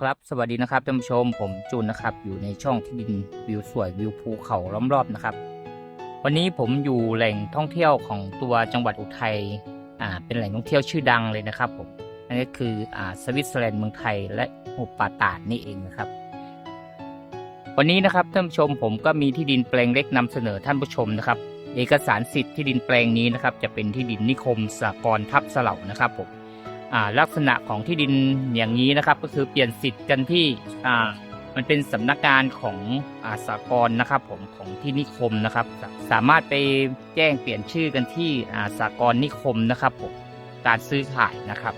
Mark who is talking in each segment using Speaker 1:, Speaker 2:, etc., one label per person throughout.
Speaker 1: ครับสวัสดีนะครับท่านผู้ชมผมจูนนะครับ อยู่ในช่องที่ดินวิวสวยวิวภูเขาล้อมรอบนะครับ วันนี้ผมอยู่แหล่งท่องเที่ยวของตัวจังหวัดอุทัยอ่าเป็นแหล่งท่องเที่ยวชื่อดังเลยนะครับผมนั่นก็คืออ่าสวิตเซอร์แลนด์เมืองไทยและหุบป่าตาดนี่เองนะครับ วันนี้นะครับท่านผู้ชมผมก็มีที่ดินแปลงเล็กนำเสนอท่านผู้ชมนะครับ เอกสารสิทธิ์ที่ดินแปลงนี้นะครับ จะเป็นที่ดินนิคมสากรณ์ทับเสลานะครับผม ลักษณะของที่ดินอย่างนี้นะครับ ก็คือเปลี่ยนสิทธิ์กันที่มันเป็นสำนักงานของอาสากรนะครับผมของที่นิคมนะครับ สามารถไปแจ้งเปลี่ยนชื่อกันที่อาสากรนิคมนะครับผมการซื้อขายนะครับ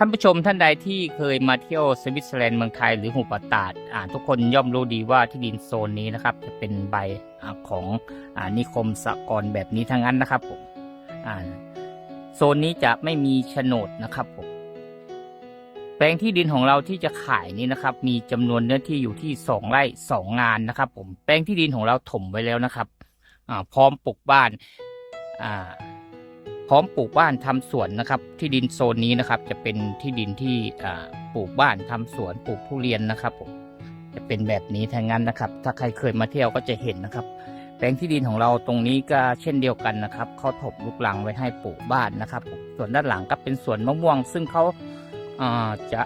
Speaker 1: ท่านผู้ชมท่านใดที่เคยมาเที่ยวสวิตเซอร์แลนด์เมืองไทยหรือหุบป่าตาดอ่าทุกคนย่อมรู้ดีว่าที่ดินโซนนี้นะครับ จะเป็นใบอของอานิคมสหกรณ์แบบนี้ทั้งนั้นนะครับผมอ่าโซนนี้จะไม่มีโฉนดนะครับผมแปลงที่ดินของเราที่จะขายนี้นะครับ มีจำนวนเนื้อที่อยู่ที่สองไร่สองงานนะครับ ผมแปลงที่ดินของเราถมไว้แล้วนะครับ อ่าพร้อมปลูกบ้าน อ่า พร้อมปลูกบ้านทำสวนนะครับ ที่ดินโซนนี้นะครับจะเป็นที่ดินที่ปลูกบ้านทำสวนปลูกทุเรียนนะครับผมจะเป็นแบบนี้ทั้งนั้นนะครับ ถ้าใครเคยมาเที่ยวก็จะเห็นนะครับ แปลงที่ดินของเราตรงนี้ก็เช่นเดียวกันนะครับเขาถมลูกหลังไว้ให้ปลูกบ้านนะครับ ส่วนด้านหลังก็เป็นสวนมะม่วง ซึ่งเขาอ่าจะ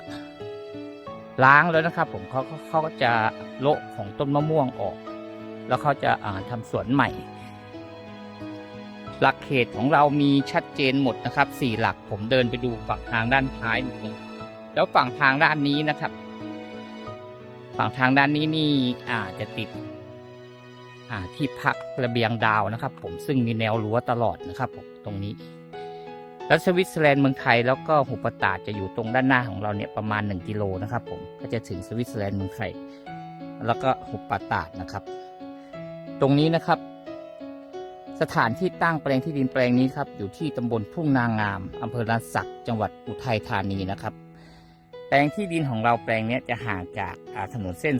Speaker 1: ล้างแล้วนะครับ ผมเขาเขาก็จะโละของต้นมะม่วงออก แล้วเขาจะาทำสวนใหม่ หลักเขตของเรามีชัดเจนหมดนะครับสี่หลักผมเดินไปดูฝั่งทางด้านท้ายนิดนึงแล้วฝั่งทางด้านนี้นะครับ ฝั่งทางด้านนี้นี่อาจจะติดอ่าที่พักระเบียงดาวนะครับ ผมซึ่งมีแนวรั้วตลอดนะครับผมตรงนี้แล้วสวิตเซอร์แลนด์เมืองไทยแล้วก็หุบปตาดจะอยู่ตรงด้านหน้าของเราเนี่ยประมาณ 1 กิโลนะครับผมก็จะถึงสวิตเซอร์แลนด์เมืองไทยแล้วก็หุบปตาดนะครับ ตรงนี้นะครับ สถานที่ตั้งแปลงที่ดินแปลงนี้ครับอยู่ที่ตำบลทุ่งนางามอำเภอลานสักจังหวัดอุทัยธานีนะครับ แปลงที่ดินของเราแปลงนี้จะห่างจากถนนเส้น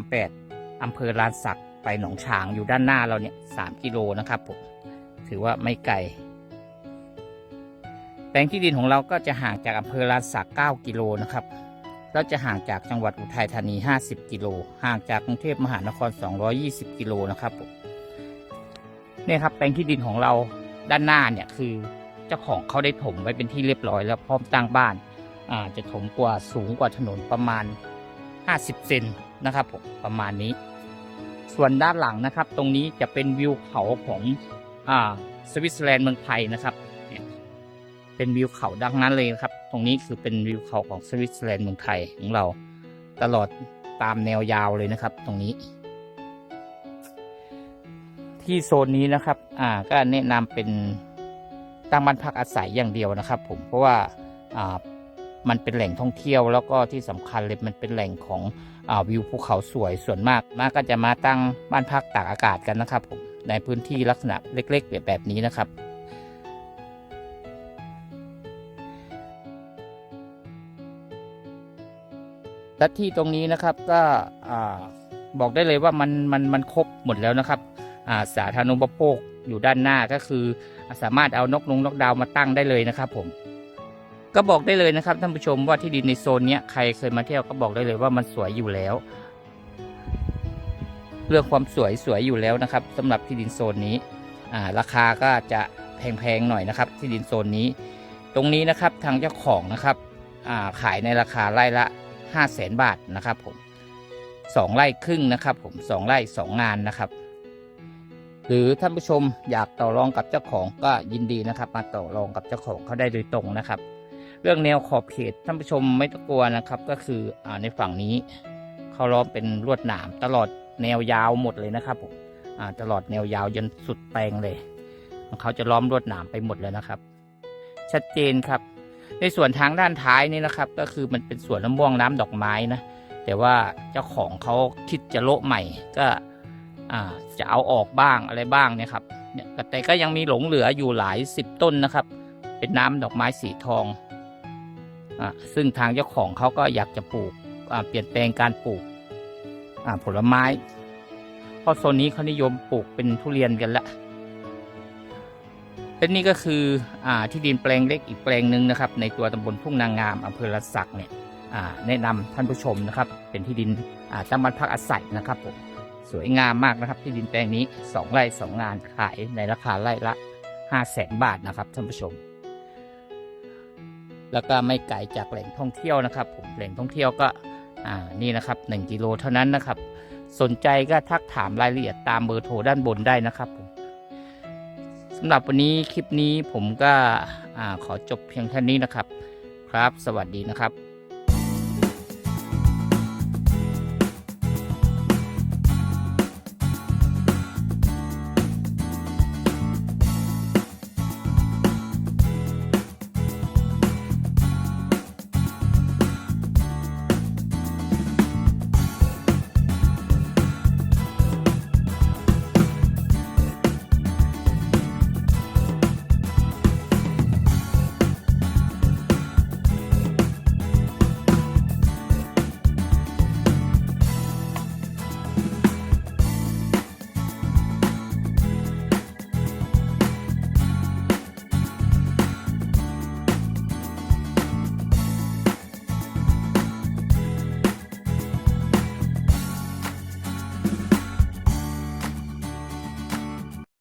Speaker 1: 3438อำเภอลานสักไปหนองฉางอยู่ด้านหน้าเราเนี่ย3กิโลนะครับผมถือว่าไม่ไกล แปลงที่ดินของเราก็จะห่างจากอำเภอลานสัก9กิโลนะครับแล้วจะห่างจากจังหวัดอุทัยธานี 50 กิโล ห่างจากกรุงเทพมหานคร 220 กิโลนะครับผม เนี่ยครับแปลงที่ดินของเราด้านหน้าเนี่ยคือเจ้าของเขาได้ถมไว้เป็นที่เรียบร้อยแล้วพร้อมตั้งบ้านอาจะถมกว่าสูงกว่าถนนประมาณ 50 เซนนะครับผมประมาณนี้ ส่วนด้านหลังนะครับ ตรงนี้จะเป็นวิวเขาของอ่าสวิตเซอร์แลนด์เมืองไทยนะครับเนี่ยเป็นวิวเขาดังนั้นเลยนะครับ ตรงนี้คือเป็นวิวเขาของสวิตเซอร์แลนด์เมืองไทยของเรา ตลอดตามแนวยาวเลยนะครับ ตรงนี้ ที่โซนนี้นะครับ อ่า ก็แนะนำเป็นตั้งบ้านพักอาศัยอย่างเดียวนะครับ ผม เพราะว่า อ่า มันเป็นแหล่งท่องเที่ยว แล้วก็ที่สำคัญเลยมันเป็นแหล่งของ อ่า วิวภูเขาสวย ส่วนมาก มากก็จะมาตั้งบ้านพักตากอากาศกันนะครับผม ในพื้นที่ลักษณะเล็ก ๆ แบบนี้นะครับและที่ตรงนี้นะครับก็อ่าบอกได้เลยว่ามันมันมันครบหมดแล้วนะครับ สาธารณูปโภคอยู่ด้านหน้าก็คือ สามารถเอานกนงนกดาวมาตั้งได้เลยนะครับ ผม ก็บอกได้เลยนะครับท่านผู้ชมว่าที่ดินในโซนนี้ใครเคยมาเที่ยวก็บอกได้เลยว่ามันสวยอยู่แล้วเรื่องความสวยสวยอยู่แล้วนะครับสำหรับที่ดินโซนนี้ราคาก็จะแพงๆหน่อยนะครับ ที่ดินโซนนี้ ตรงนี้นะครับทางเจ้าของนะครับาขายในราคาไร่ละ 5 0 0แสนบาทนะครับผมสองไร่ครึ่งนะครับ ผมสองไร่สองงานนะครับ หรือท่านผู้ชมอยากต่อรองกับเจ้าของก็ยินดีนะครับ มาต่อรองกับเจ้าของเขาได้โดยตรงนะครับ เรื่องแนวขอบเขตท่านผู้ชมไม่ต้องกลัวนะครับ ก็คืออในฝั่งนี้เขาล้อมเป็นลวดหนามตลอดแนวยาวหมดเลยนะครับผมตลอดแนวยาวจนสุดแปลงเลยเขาจะล้อมลวดหนามไปหมดเลยนะครับ ชัดเจนครับ ในส่วนทางด้านท้ายนี่นะครับ ก็คือมันเป็นสวนน้ำม่วงน้ำดอกไม้นะแต่ว่าเจ้าของเขาคิดจะโละใหม่ก็ จะเอาออกบ้างอะไรบ้างเนี่ยครับเนี่ยแต่ก็ยังมีหลงเหลืออยู่หลายสิบต้นนะครับ เป็นน้ำดอกไม้สีทองอ่าซึ่งทางเจ้าของเขาก็อยากจะปลูกอ่าเปลี่ยนแปลงการปลูกอ่าผลไม้เพราะโซนนี้เขานิยมปลูกเป็นทุเรียนกันละและนี่ก็คืออ่าที่ดินแปลงเล็กอีกแปลงหนึ่งนะครับ ในตัวตำบลทุ่งนางงามอำเภอละสักเนี่ยแนะนำท่านผู้ชมนะครับ เป็นที่ดินอ่าตั้งบ้านพักอาศัยนะครับผม สวยงามมากนะครับ ที่ดินแปลงนี้ 2 ไร่ 2 งานขายในราคาไร่ละ 5 0 0แสนบาทนะครับท่านผู้ชม แล้วก็ไม่ไกลจากแหล่งท่องเที่ยวนะครับ ผมแหล่งท่องเที่ยวก็อ่านี่นะครับ 1 กิโลเท่านั้นนะครับ สนใจก็ทักถามรายละเอียดตามเบอร์โทรด้านบนได้นะครับผมสำหรับวันนี้คลิปนี้ผมก็อขอจบเพียงเท่านี้นะครับ ครับ สวัสดีนะครับ